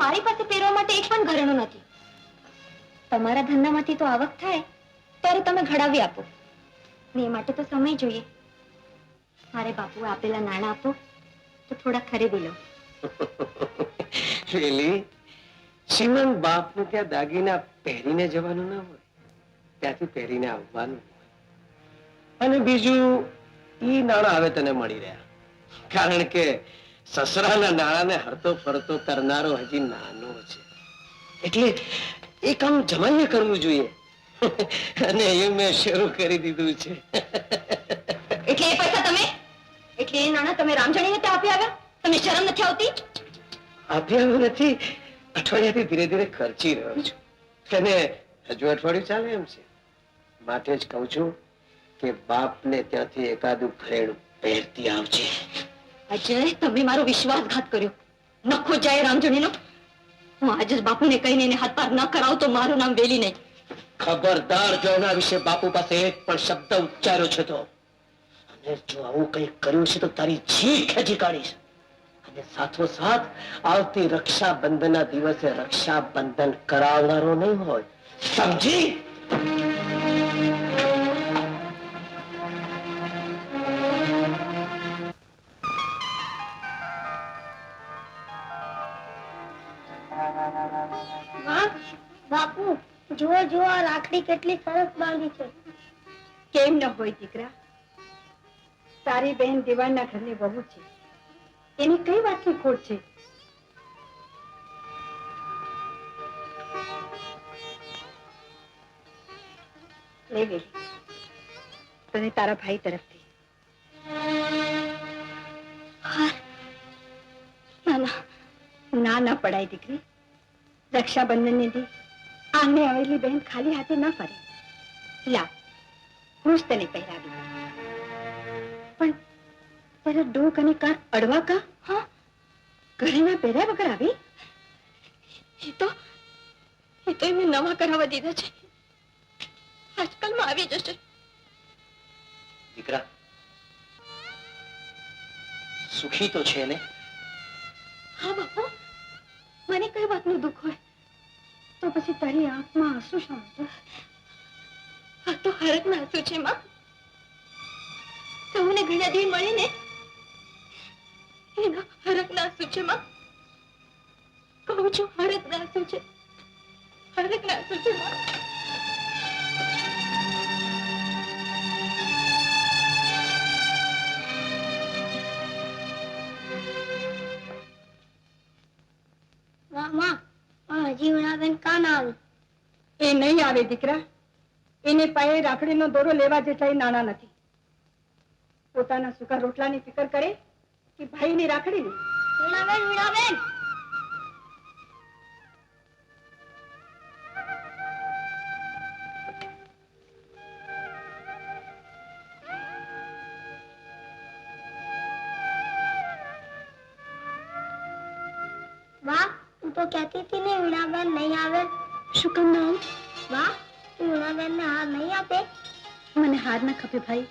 મારી પાસે પહેરવા માટે એક પણ ઘરેણું નથી. તમારા ધંધામાંથી તો આવક થાય, ત્યારે તમે ઘડાવી આપો. એ માટે તો સમય જોઈએ. મારે બાપુ આપેલા નાણાં આપો, તો થોડા ખરીદી લો પેલી શ્રીમંત બાપને ત્યાં દાગીના પહેરીને જવાનું ના હોય. ત્યાંથી પહેરીને આવવાનું અને બીજું, ઈ નાણાં હવે તને મળી રહ્યા. કારણ કે સસરાના નાણાને હરતો ફરતો કરનારો હજી નાનો છે. એટલે એ કામ જમાઈએ કરવું જોઈએ. અને એ મેં શરૂ કરી દીધું છે. એટલે એ પૈસા તમે? એટલે એ નાણા તમે રામજણીને ત્યાં આપી આવ્યા? તમને શરમ નથી આવતી? આપ્યા નથી. અઠવાડિયાથી ધીરે ધીરે ખર્ચી રહ્યો છું. તને હજુ અઠવાડિયું ચાલે એમ છે? માટે જ કહું છું કે બાપને ત્યાંથી એકાદું ઘરેણું પહેરતી આવજે. અજય, તમે મારો વિશ્વાસઘાત કર્યો. નખો જાય રામજણીનો. હું આજે જ બાપુને કહીને એને હાથ પાર ન કરાવ તો મારું નામ વેલી નહીં. ખબરદાર જો એના વિશે બાપુ પાસે એક પણ શબ્દ ઉચ્ચાર્યો છે તો. અને જો આવું કંઈ કર્યું છે તો તારી જી ખેંચી કાઢીશ. અને સાથોસાથ આવતી રક્ષાબંધનના દિવસે રક્ષાબંધન કરાવનારો નહીં હોય. સમજી? રાખડી કેટલી સરસ માંગી છે. કેમ ન હોય દીકરા? તારી બહેન દિવાળના ઘરની વહુ છે. એની કઈ વાતની ખોટ છે? તને તારા ભાઈ તરફથી. ના ના. ના ના પડાય દીકરી. રક્ષાબંધન દી. આંગણે આવેલી બહેન ખાલી હાથે ન ફરે. લા હું જ તને પહેરાવી પણ તારા ડોક અને કાર અડવા કા? હા. ઘરેના પહેર્યા વગર આવી? એ તો એ તો એમને નવા કરાવવા દીધા છે. આજકાલમાં આવી જશે. દીકરા સુખી તો છે ને? હા બાપુ મને કઈ વાતનું દુઃખ હોય? તો પછી તારી આંખમાં આંસુ શા આ તો હરકના આંસુ છે માં. તમને ઘણા દી મળીને એના હરકના આંસુ છે માં. કહું છું હરકના આંસુ છે. હરકના આંસુ છે માં. વાહમાં પણ હજી ઉણાબેન કા ના આવે એ નહીં આવે દીકરા. એને પાસે રાખડીનો દોરો લેવા જેટલા નાણા નથી. પોતાના સુકા રોટલાની ફિકર કરે કે ભાઈની રાખડીની. વીણાબેન વીણાબેન! વાહ તું વીણાબેન ને હાર નહીં આપે? મને હાર ના ખપે ભાઈ.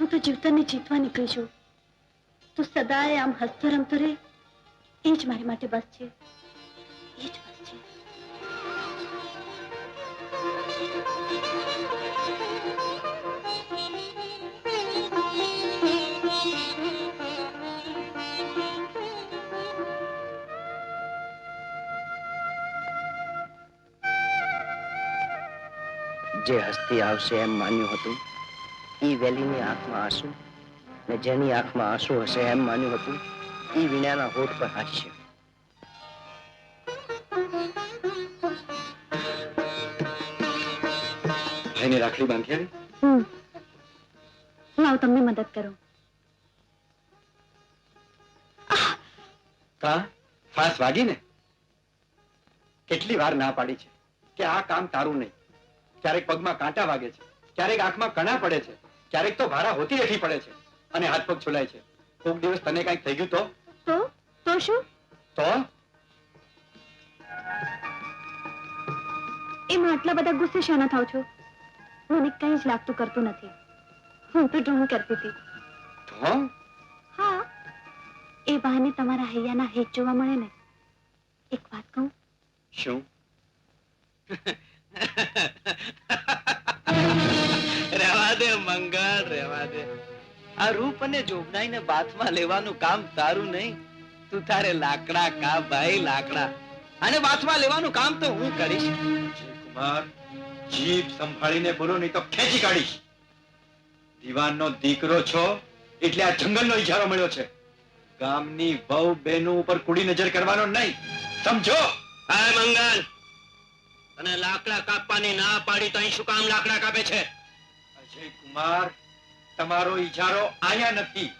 હું તો જીવતરને જીતવા નીકળી છું. તું સદાય આમ હસતો રમતો રહે એ જ મારી માટે બસ છે. જે હસ્તી આવશે એમ માન્યું હતું એ વેલીની આંખમાં આંસુ ને જેની આંખમાં આંસુ હશે એમ માન્યું હતું એ વીણાના હોઠ પર હાસ્ય ભાઈને રાખડી બાંધી આવી તમને મદદ કરું. કા? ફાસ વાગી ને? કેટલી વાર ના પાડી છે કે આ કામ તારું નહીં. ક્યારેક પગમાં કાંટા વાગે છે ક્યારેક આંખમાં કણા પડે છે ક્યારેક તો ભારા હોતી રેઠી પડે છે અને હાથ પગ છોલાય છે. કોક દિવસ તને કંઈક થઈ ગયું તો? તો? તો શું? તો? એમાં આટલા બધા ગુસ્સે શાના થાવ છો? મને કઈ જ લાગતું કરતું નથી. હું તો ડ્રોમ કરતી હતી. તો? હા. એ બહાને તમારા હૈયાના હેત જોવા મળે ને. એક વાત કહું? શું? રહેવા દે મંગળ રહેવા દે. આ રૂપ અને જોગનાઈને બાથમાં લેવાનું કામ તારું નહીં. તું તારે લાકડા કા ભાઈ લાકડા. અને બાથમાં લેવાનું કામ તો હું કરીશ. કુમાર જીભ સંભાળીને બોલો નહીં તો ખેંચી કાઢીશ. દીવાનનો દીકરો છો એટલે આ જંગલનો ઇજારો મળ્યો છે. ગામની વહુ બહેનો ઉપર કુડી નજર કરવાનો નહીં. સમજો? હા મંગલ અને લાકડા કાપવાની ના પાડી તો અહીં શું કામ લાકડા કાપે છે? અજય કુમાર, તમારો ઈજારો આયા નથી.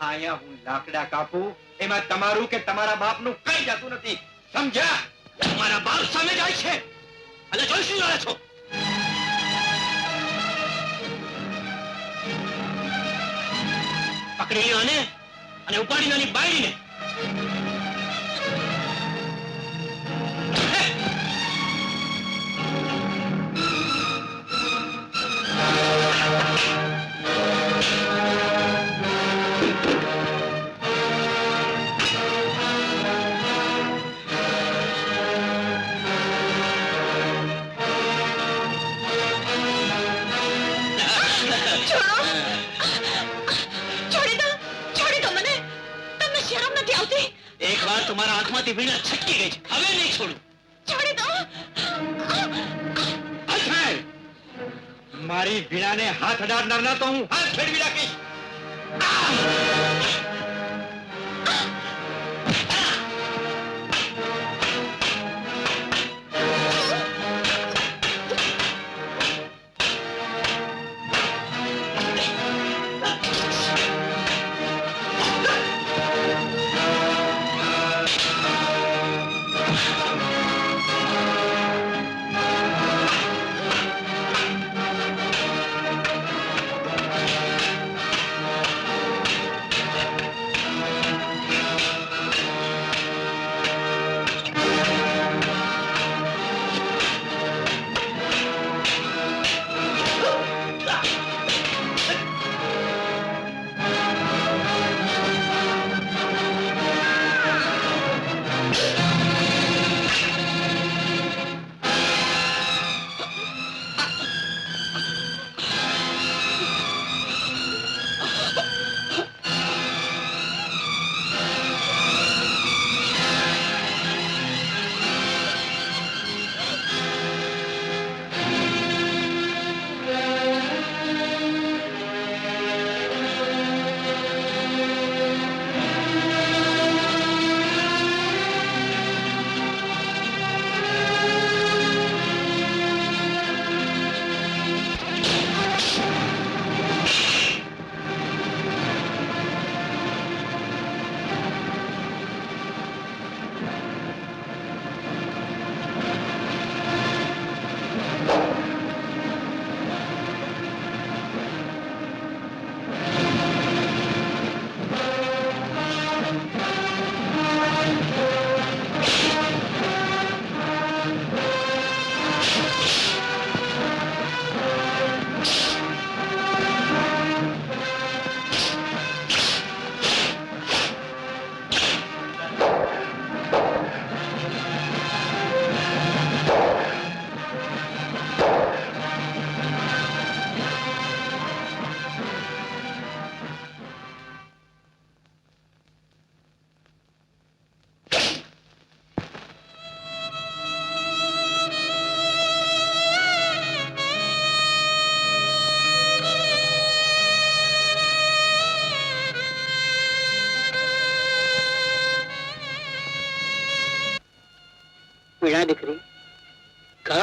આયા હું લાકડા કાપું, એમાં તમારું કે તમારા બાપનું કઈ જતું નથી. સમજ્યા? તમારા બાપ સામે જાય છે. અને જોઈ શું જાણે છો? પકડી લ્યો અને ઉપાડી નાની બાયડીને. તમારા હાથમાંથી વીણા છટકી ગઈ છે. હવે નહીં છોડું. છોડી દો. મારી વીણાને હાથ અડાડનારના તો હું હાથ ફેરવી નાખીશ.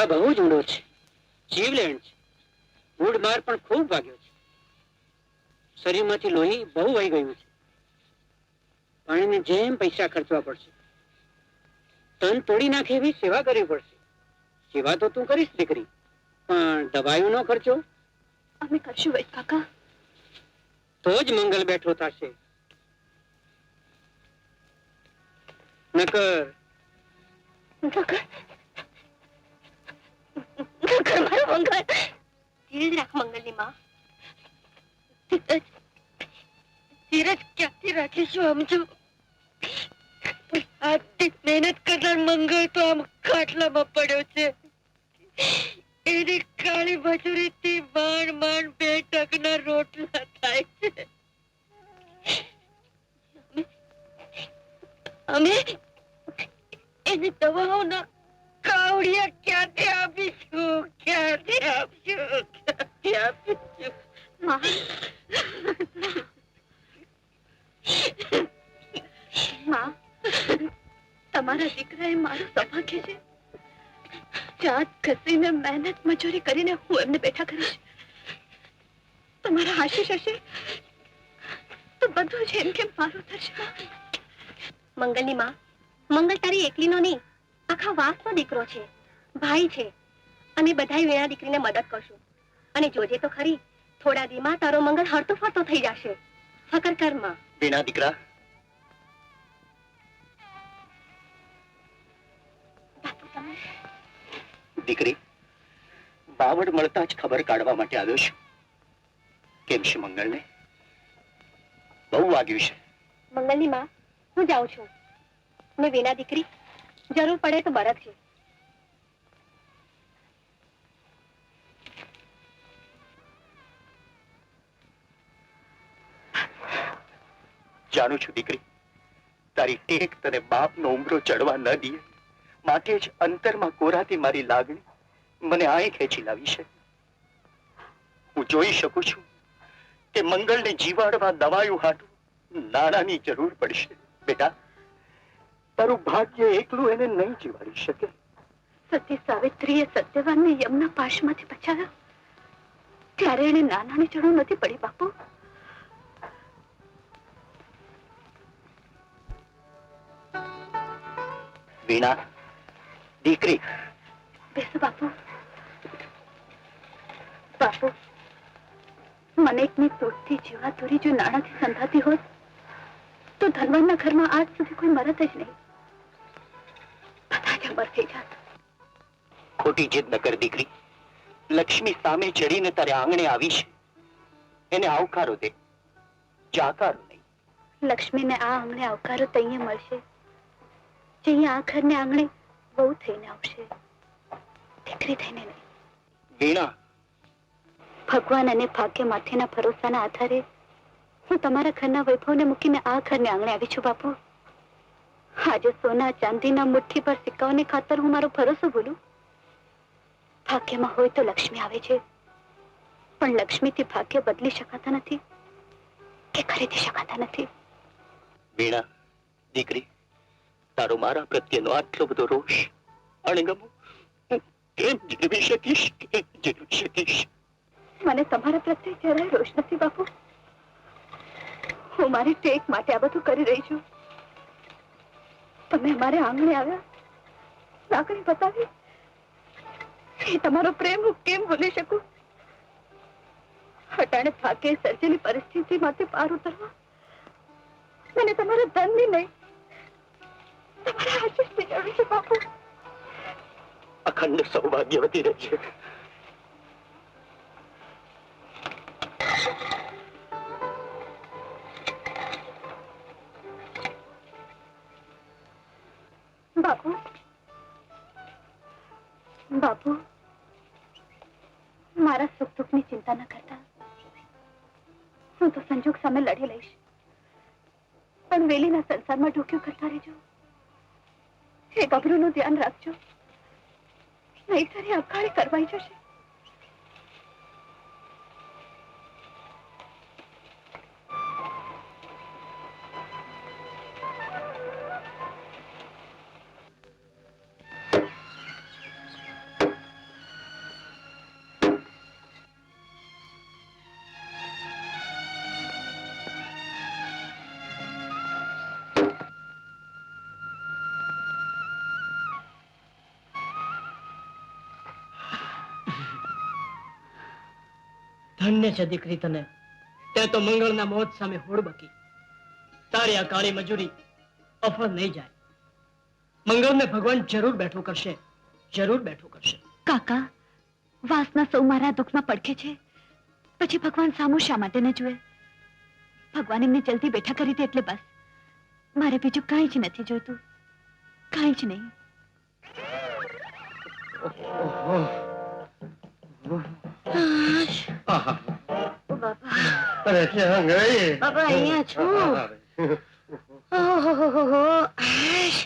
ઘા બહુ જૂનો છે. જીવલેણ છે. મૂળ માર પણ ખૂબ વાગ્યો છે. શરીરમાંથી લોહી બહુ વહી ગયું છે. પાણીને જેમ પૈસા ખર્ચવા પડશે તન તોડી નાખે એવી સેવા કરવી પડશે. સેવા તો તું કરીશ દીકરી પણ દવાઈઓનો ખર્ચો? અમે કરશું ભાઈ કાકા. તો જ મંગલ બેઠો થશે. નકર નકર મારો મંગળ ધીરજ રાખ મંગળની માં. ધીરજ ક્યાંથી રાખીશું સમજો આટલી મહેનત કરનાર મંગળ તો આમ ખાટલામાં પડ્યો છે. એની કાળી મજૂરીથી માંડ માંડ બે ટકના રોટલા થાય છે. અમે જેમ મારું થશે? મંગલની માં મંગલ તારી એકલીનો નહીં આખા વાસનો દીકરો છે ભાઈ છે અમે બધાય વેણા દીકરીને મદદ કરશું. અને જોજે તો ખરી થોડા દીમાં તારો મંગલ હરતો ફરતો થઈ જશે. ફકર કરમાં. વીણા દીકરા. દીકરી બાવડ મળતા જ ખબર કાઢવા માટે આવ્યો છું. કેમ છે મંગળને બહુ વાગ્યું છે. મંગલની માં હું જાઉં છું. મેં વિના દીકરી જરૂર પડે તો બરક છે જાણું છું દીકરી તારી ટેક તને બાપનો ઉમરો ચડવા ન દે. માટે જ અંતરમાં કોરાતી મારી લાગણી મને આય ખેંચી લાવી છે. હું જોઈ શકું છું કે મંગળને જીવાડવા દવાયું હાટું નાણાની જરૂર પડશે. બેટા તારું ભાગ્ય એકલું એને નહીં જીવાડી શકે. સતી સાવિત્રીએ સત્યવાનને યમના પાશમાંથી બચાવ્યો. ત્યારે એને નાનાની જરૂર નથી પડી બાપુ. વીણા દીકરી. બેસો બાપુ. બાપુ મને એકની તૂટતી જીવા દોરી જો નાણાથી સંધાતી હોત તો ધનવાનના ઘરમાં આજ સુધી કોઈ મરત જ નહીં. બધા જ અમર થઈ જાત. ખોટી જીદ ન દીકરી. લક્ષ્મી સામે ચડીને તારે આંગણે આવી છે એને આવકારો દે. જાકારો નહીં. લક્ષ્મીને આ આંગણે આવકારો તો મળશે. જે આ ઘરને આંગણે બહુ થઈને આવશે. દીકરી થઈને નહીં. વીણા ભગવાન અને ભાગ્ય માથેના ભરોસાના આધારે હું તમારા ઘરના વૈભવને મૂકીને આ ઘરને આંગણે આવી છું, બાપુ. આજે સોના, ચાંદીના મુઠ્ઠી પર સિક્કાઓને ખાતર હું મારો ભરોસો ભૂલું? ભાગ્યમાં હોય તો લક્ષ્મી આવે છે. પણ લક્ષ્મીથી ભાગ્ય બદલી શકાતા નથી કે ખરીદી શકાતા નથી? વીણા, દીકરી, તારો મારા પ્રત્યેનો આટલો બધો રોષ અણગમો કેમ જીવી શકીશ, કેમ જીવી શકીશ? મને તમારા પ્રત્યે જરાય રોષ નથી, બાપુ. હું મારી ટેક માટે આ બધું કરી રહી છું. તમે અમારે આંગણે આવ્યા. લાગણી બતાવી. એ તમારો પ્રેમ હું કેમ ભૂલી શકું? હટાણે ભાગે સર્જેલી પરિસ્થિતિ માટે પાર ઉતરવા. મને તમારા ધનની નહીં, તમારા આશીષ જરૂર છે, બાપુ. અખંડ સૌભાગ્યવતી રહેશે મારા સુખ દુઃખની ચિંતા ન કરતા હું તો સંજોગ સામે લડી લઈશ પણ વેલીના સંસારમાં ઢોક્યો કરતા રહેજો એ ગભરૂનું ધ્યાન રાખજો નહીં એ અકાળે કરવાઈ જશે ધન્ય છે દીકરી તને. તે તો મંગળના મોત સામે હોડબકી તારી આ કાળી મજૂરી અફળ નહીં જાય. મંગળને ભગવાન જરૂર બેઠું કરશે. જરૂર બેઠું કરશે. કાકા વાસના સૌ મારા દુઃખમાં પડખે છે. પછી ભગવાન સામુ શા માટે ન જુએ? ભગવાન એમને જલ્દી બેઠા કરી દે એટલે બસ. મારે બીજું કાંઈ જ નથી જોઈતું. કાંઈ જ નહીં. આહા. ઓ બાપા અરે ક્યાં ગઈ બાપા અહીંયા છું ઓહોહોહો. આશ.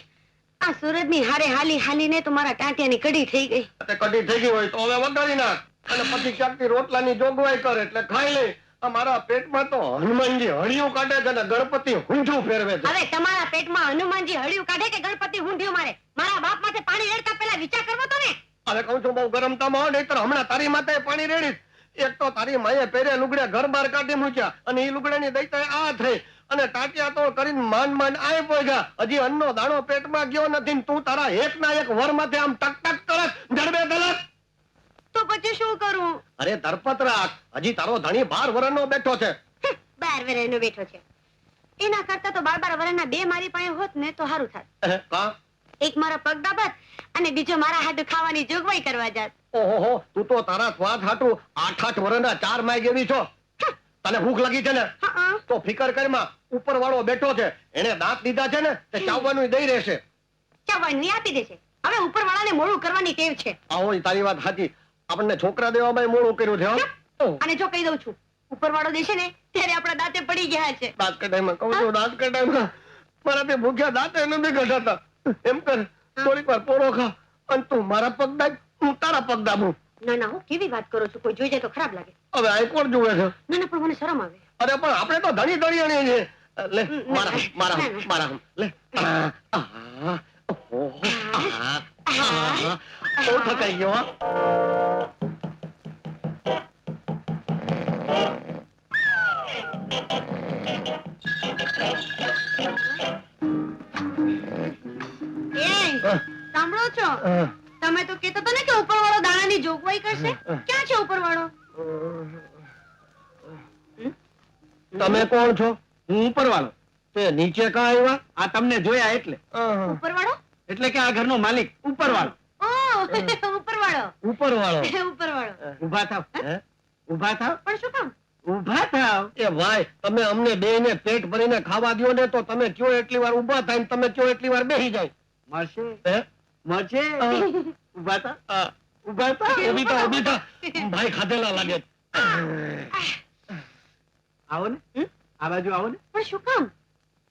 આ સુરજની હારે હાલી હાલીને તો મારા ટાંટિયાની કડી થઈ ગઈ. તે કઢી થઈ ગઈ હોય તો હવે વગાડી નાખ. અને પછી ક્યાંકથી રોટલાની જોગવાઈ કર એટલે ખાઈ લે. આ પેટમાં તો હનુમાનજી હળિયું કાઢે છે અને ગણપતિ હુંઠું ફેરવે છે. હવે તમારા પેટમાં હનુમાનજી હળિયું કાઢે કે ગણપતિ હુંઢિયું મારે? મારા બાપ માટે પાણી રેડતા પહેલા વિચાર કરવો તો ને. હવે કહું છું બહુ ગરમતામાં હો નહીંતર હમણાં તારી માથે પાણી રેડીશ. એક તો તારી માએ પહેરે લુગડે ઘર બહાર કાઢી મૂક્યા અને એ લુગડાની દઈતા આ થઈ. અને ટાટિયા તો કરીને માન માન આય પહોંચ્યા હજી અન્નો દાણો પેટમાં ગયો નથી તું તારા એક ના એક વરમાંથી આમ ટક ટક કરત જડબે દલત તો પછી શું કરું? અરે ધરપત રાખ. હજી તારો ધણી બાર વરણનો બેઠો છે. બાર વેરેનો બેઠો છે. એના કરતા તો બાર બાર વરણ બે મારી પાસે હોત ને તો સારું થાત. કા? એક મારા પગ દાબત અને બીજો મારા હાથે ખાવાની જોગવાઈ કરવા જાત. ઓહો તું તો તારા સ્વાદ હાટુ આઠ આઠ વર્ષના ચાર માય જેવી છો. તને ભૂખ લાગી છે ને? તો ફિકર કરમાં ઉપર વાળો બેઠો છે. એને દાંત દીધા છે ને તે ચાવવાનું દઈ રહેશે. ચાવણની આપી દેશે. હવે ઉપર વાળાને મોડું કરવાની ટેવ છે. આવો તારી વાત સાચી. આપણને છોકરા દેવામાં મોડું કર્યું છે અને જો કહી દઉં છું ઉપર વાળો દેશે ને ત્યારે આપણા દાંતે પડી ગયા છે. દાંત કઢાઈમાં કહું છું દાંત કઢાઈમાં. મારાથી ભૂખ્યા દાંત નથી કઢાતા. એમ કર થોડીક વાર પોરો ખા અને તું મારા પગ દાબ હું તારા પગ દાબું. ના ના હું કેવી વાત કરું છું? કોઈ જોઈ જાય તો ખરાબ લાગે. હવે આ કોણ જોવે છે? ના ના પણ મને શરમ આવે. અરે પણ આપણે તો ધણી ધણીયાણી છે લે મારા મારા. મારા લે. આ, થકાઈ ગયો હો. સાંભળો છો તમે તો કહેતા હતા ને કે ઉપર વાળો દાણાની જોગવાઈ કરશે. ક્યાં છે ઉપર વાળો તમે કોણ છો? હું ઉપરવાળો. તે નીચે કા આવ્યા? આ તમને જોયા એટલે. આહા. ઉપર વાળો એટલે કે આ ઘરનો માલિક ઉપરવાળો. ઓ ઉપર વાળો ઉપર વાળો ઉપર વાળો ઊભા થાવ ઊભા ઊભા થાવ? પણ શું કામ? ઊભા થાવ? એ ભાઈ તમે અમને બે ને પેટ ભરીને ખાવા દ્યો ને તો તમે કયો એટલી વાર ઊભા થાય ને તમે કયો એટલી વાર બેસી જાય? મળશે હે? ઊભા તા ઊભા તા ઊભી તા ઊભી તા ભાઈ ખાધેલા લાગે. આવો ને? આ બાજુ આવો ને. પણ શું કામ?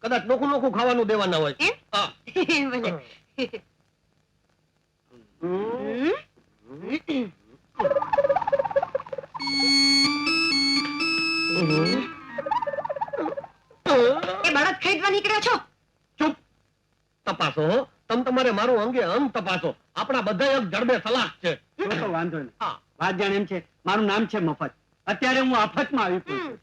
કદાચ નોખું નોખું ખાવાનું દેવાના હોય. ભલે. તમ અંગે અંગ તપાસો. આપણા બધા એક જડબે સલાહ છે. તો તો વાંધો નહીં. હા. વાત જાણ એમ છે? મારું નામ છે મફત. અત્યારે હું આફતમાં આવી છું.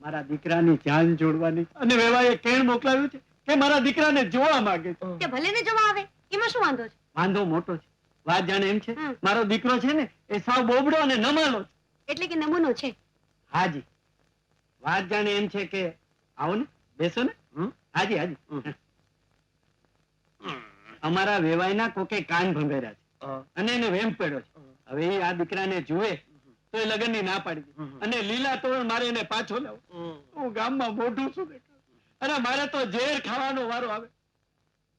મારા દીકરાની જાન જોડવાની અને વેવાએ કેણ મોકલાવ્યું છે કે મારા દીકરાને જોવા માંગે છે. કે ભલે ને જોવા આવે એમાં શું વાંધો છે? વાંધો મોટો છે. વાત જાણે એમ છે? મારો દીકરો છે ને એ સાવ બોબડો અને નમાલો છે. એટલે કે નમૂનો છે. હાજી. વાત જાણે એમ છે કે આવો ને બેસો ને? હાજી હાજી. અમારા વેવાયના કોકે કાન ભંભેર્યા છે. અને એને વેમ પડ્યો છે. હવે એ આ દીકરાને જુએ તો એ લગ્નની ના પાડી અને લીલા તોરણ મારે એને પાછો લાવો. હું ગામમાં મોઢું છું અને મારે તો ઝેર ખાવાનો વારો આવે.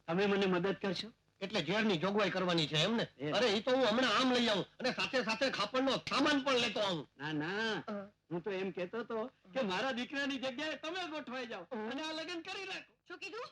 તમે મને મદદ કરશો? એટલે ઝેરની જોગવાઈ કરવાની છે એમ ને? અરે એ તો હું હમણાં આમ લઈ આવું. અને સાથે સાથે ખાપણનો સામાન પણ લેતો આવું. ના ના. હું તો એમ કેતો હતો કે મારા દીકરાની જગ્યાએ તમે ગોઠવાઈ જાઓ. અને આ લગ્ન કરી રાખો શું કીધું?